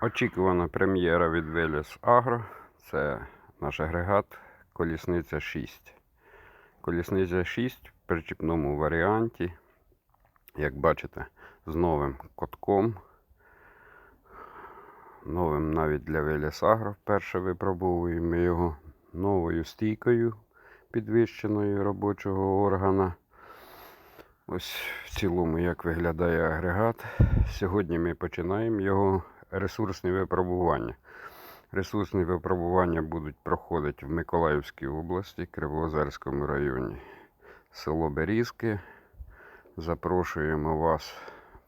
Очікувана прем'єра від Веліс Агро. Це наш агрегат колісниця 6. Колісниця 6 в причіпному варіанті. Як бачите, з новим котком. Новим навіть для Веліс Агро. Вперше випробовуємо його новою стійкою підвищеною робочого органа. Ось в цілому, як виглядає агрегат. Сьогодні ми починаємо його ресурсні випробування. Ресурсні випробування будуть проходити в Миколаївській області, Кривоозерському районі, село Берізки. Запрошуємо вас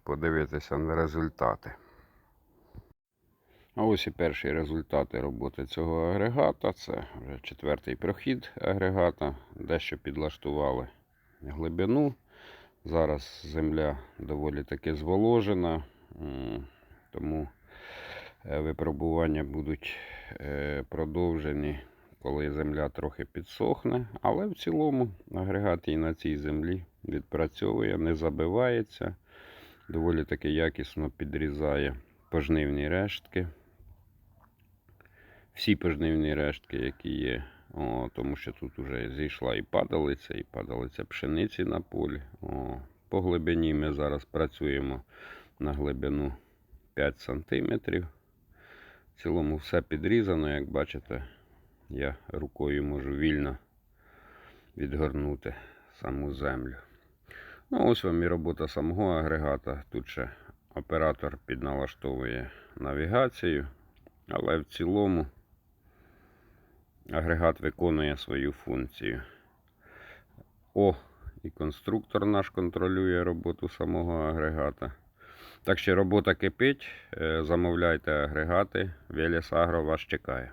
подивитися на результати. А ось і перші результати роботи цього агрегата. Це вже четвертий прохід агрегата. Дещо підлаштували глибину. Зараз земля доволі таки зволожена, тому випробування будуть е, продовжені, коли земля трохи підсохне. Але в цілому агрегат і на цій землі відпрацьовує, не забивається, доволі таки якісно підрізає пожнивні рештки. Всі пожнивні рештки, які є. О, тому що тут вже зійшла і падалиця, і падалиця пшениці на полі. О, по глибині ми зараз працюємо на глибину 5 см. В цілому все підрізано, як бачите, я рукою можу вільно відгорнути саму землю. Ну, ось вам і робота самого агрегата. Тут ще оператор підналаштовує навігацію, але в цілому агрегат виконує свою функцію. О, і конструктор наш контролює роботу самого агрегата. Так що робота кипить. Е, Замовляйте агрегати. Велес Агро вас чекає.